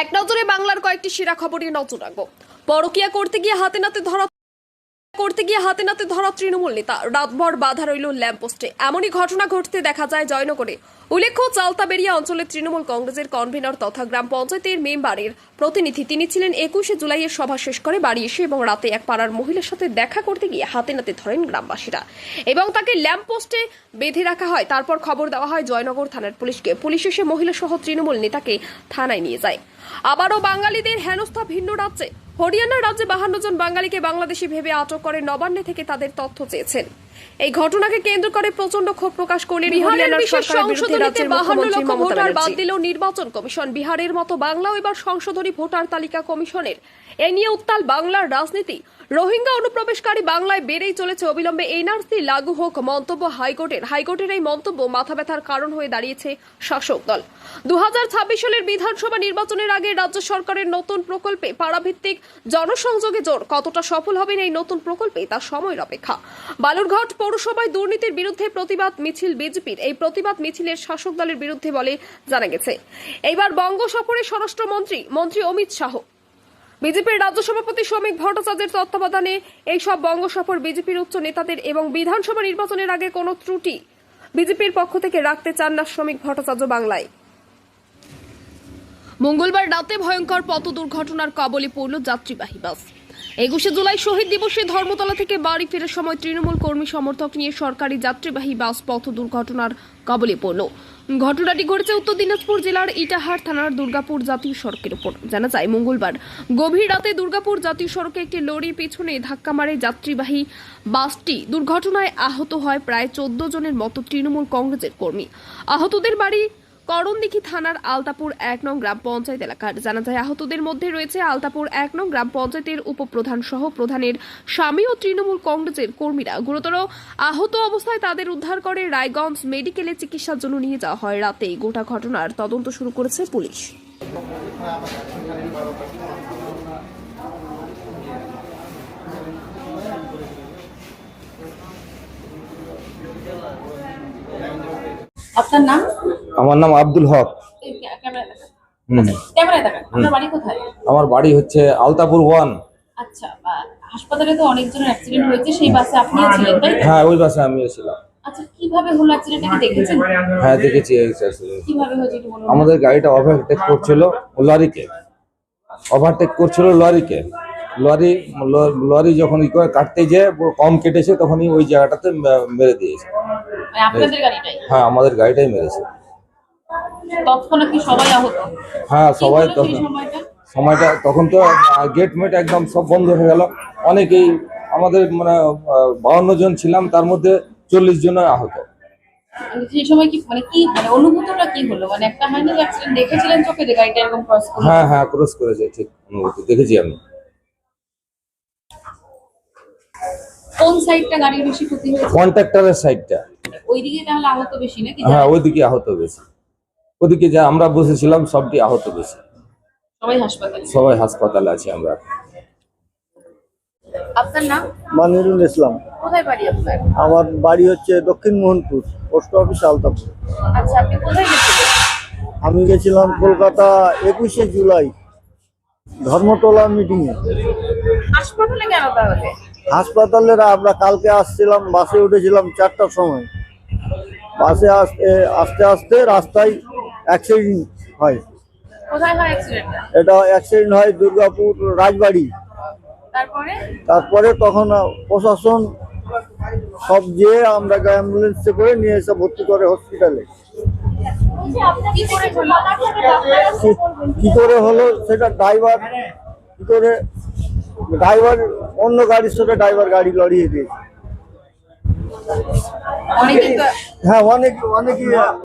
এক নজরে বাংলার কয়েকটি সেরা খবরে নজর রাখব। পরকিয়া করতে গিয়ে হাতে নাতে ধরা করতে গিয়ে হাতে নাতে ধরা তৃণমূল নেতা। রাতভর বাধা রইল ল্যাম্পপোস্টে। এমনই ঘটনা ঘটতে দেখা যায় জয়নগরে। উল্লেখ্য চালতাবেরিয়া অঞ্চলের তৃণমূল কংগ্রেসের কনভেনর তথা গ্রাম পঞ্চায়েতের মেম্বারের প্রতিনিধি তিনি ছিলেন একুশে জুলাইয়ের সভা শেষ করে বাড়ি এসে এবং রাতে এক পাড়ার মহিলার সাথে দেখা করতে গিয়ে হাতে নাতে ধরেন গ্রামবাসীরা। এবং তাকে ল্যাম্পপোস্টে বেঁধে রাখা হয়। তারপর খবর দেওয়া হয় জয়নগর থানার পুলিশকে। পুলিশ এসে মহিলা সহ তৃণমূল নেতাকে থানায় নিয়ে যায়। আবারও বাঙালিদের হেনস্থা ভিন্ন রাজ্যে। হরিয়ানার রাজ্যে বাহান্ন জন বাঙালিকে বাংলাদেশি ভেবে আটক করে নবান্নে থেকে তাদের তথ্য চেয়েছেন। এই ঘটনাকে কেন্দ্র করে প্রচণ্ড ক্ষোভ প্রকাশ করলেন হরিয়ানার সরকারের বিরুদ্ধে রাজ্যের মুখ্যমন্ত্রী মমতা বাদ দিল নির্বাচন কমিশন। বিহারের মতো বাংলাও এবার সংশোধনী ভোটার তালিকা কমিশনের। এ নিয়ে উত্তাল বাংলার রাজনীতি। রোহিঙ্গা অনুপ্রবেশকারী বাংলায় বেড়েই চলেছে অবিলম্বে এনআরসি। লাগু হোক মন্তব্য হাইকোর্টের। হাইকোর্টের এই মন্তব্য মাথা ব্যথার কারণ হয়ে দাঁড়িয়েছে শাসক দল। দু হাজার ছাব্বিশ সালের বিধানসভা নির্বাচনের আগে রাজ্য সরকারের নতুন প্রকল্পে পাড়াভিত্তিক জনসংযোগে জোর। কতটা সফল হবেন এই নতুন প্রকল্পে তা সময়ের অপেক্ষা। বালুরঘাট পৌরসভায় দুর্নীতির বিরুদ্ধে প্রতিবাদ মিছিল বিজেপির। এই প্রতিবাদ মিছিলের শাসক দলের বিরুদ্ধে বলে জানা গেছে। এইবার বঙ্গ সফরে স্বরাষ্ট্রমন্ত্রী, মন্ত্রী অমিত শাহ। বিজেপির রাজ্য সভাপতি শ্রমিক ভট্টাচার্যের তত্ত্বাবধানে এই সব বঙ্গ সফর বিজেপির উচ্চ নেতাদের এবং বিধানসভা নির্বাচনের আগে কোনো ত্রুটি বিজেপির পক্ষ থেকে রাখতে চান না শ্রমিক ভট্টাচার্য বাংলায়। মঙ্গলবার রাতে ভয়ঙ্কর পথ দুর্ঘটনার কবলে পড়ল যাত্রীবাহী বাস। একুশে জুলাই শহীদ দিবসে ধর্মতলা থেকে বাড়ি ফেরার সময় তৃণমূল কর্মী সমর্থক নিয়ে সরকারি যাত্রীবাহী বাস পথ দুর্ঘটনার কবলে পড়ল। ঘটনাটি ঘটেছে উত্তর দিনাজপুর জেলার ইটাহার থানার দুর্গাপুর জাতীয় সড়কের উপর। জানা যায়, মঙ্গলবার গভীর রাতে দুর্গাপুর জাতীয় সড়কে একটি লরি পিছনে ধাক্কা মারে যাত্রীবাহী বাসটি। দুর্ঘটনায় আহত হয় প্রায় চোদ্দ জনের মতো তৃণমূল কংগ্রেসের কর্মী। আহতদের বাড়ি করণদিঘি থানার আলতাপুর এক নং গ্রাম পঞ্চায়েত এলাকার জানা যায় আহতদের মধ্যে রয়েছে আলতাপুর এক নং গ্রাম পঞ্চায়েতের উপপ্রধান সহ প্রধানের স্বামী ও তৃণমূল কংগ্রেসের কর্মীরা। গুরুতর আহত অবস্থায় তাদের উদ্ধার করে রায়গঞ্জ মেডিকেলে চিকিৎসার জন্য নিয়ে যাওয়া হয় রাতে গোটা ঘটনার তদন্ত শুরু করেছে পুলিশ। আপনার নাম? আমার নাম আব্দুল হক। আমার বাড়ি হচ্ছে আলতাপুর ওয়ান। আচ্ছা হাসপাতালে তো অনেকজনের অ্যাক্সিডেন্ট হয়েছে সেই বাসে আপনিও ছিলেন তাই হ্যাঁ ওই বাসে আমিও ছিলাম আচ্ছা কীভাবে হলো অ্যাক্সিডেন্টটা দেখেছেন হ্যাঁ দেখেছি কীভাবে হয়েছে আমাদের গাড়িটা ওভারটেক করছিল লরিকে। ওভারটেক করছিল লরিকে। লরি লরি যখন ই করে কাটতে যেয়ে কম কেটেছে তখনই ওই জায়গাটাতে মেরে দিয়েছে। মানে আপনাদের গাড়িটাই? হ্যাঁ আমাদের গাড়িটাই মেরেছে। তৎক্ষণাৎ কি সবাই আহত? হ্যাঁ সবাই তখন সময়টা? তখন তো গেট মেট একদম সব বন্ধ হয়ে গেল। অনেকেই আমাদের মানে বাউন্ন জন ছিলাম তার মধ্যে চল্লিশ জন আহত। সেই সময় কি মানে কি মানে অনুভূতিটা কি হলো? মানে একটা হয়নি অ্যাক্সিডেন্ট দেখেছিলেন চোখে যে গাড়িটা এরকম ক্রস করল হ্যাঁ হ্যাঁ ক্রস করেছে ঠিক অনুভূতি দেখেছি আমি। কোন সাইডটা গাড়ির বেশি ক্ষতি হয়েছে? কন্ট্রাক্টরের সাইডটা ওইদিকে তাহলে আহত বেশি নাকি? হ্যাঁ ওইদিকে আহত বেশি। ওদিকে যা আমরা বসেছিলাম সবটি আহত বেশি সবাই হাসপাতালে? সবাই আছি আমরা। আপনার নাম? মানিরুল ইসলাম। কোথায় বাড়ি আপনার? আমার বাড়ি হচ্ছে দক্ষিণ মোহনপুর পোস্ট অফিস আলতাপুর। আচ্ছা আপনি কোথায় গেছিলেন? আমি গেছিলাম কলকাতা একুশে জুলাই ধর্মতলা মিটিংয়ে হাসপাতালে কেন তাহলে? হাসপাতালের আমরা কালকে আসছিলাম বাসে উঠেছিলাম চারটার সময়। বাসে আসতে আস্তে আস্তে রাস্তায় অ্যাক্সিডেন্ট হয়। কোথায় হয় অ্যাক্সিডেন্টটা এটা অ্যাক্সিডেন্ট হয় দুর্গাপুর রাজবাড়ি। তারপরে? তারপরে তখন প্রশাসন সব যেয়ে আমরা অ্যাম্বুলেন্সে করে নিয়ে এসে ভর্তি করে হসপিটালে কি করে হলো? সেটা ড্রাইভার কি করে? ড্রাইভার অন্য গাড়ির সাথে ড্রাইভার গাড়ি লড়িয়ে দিয়েছে। অনেকে হ্যাঁ অনেক অনেকই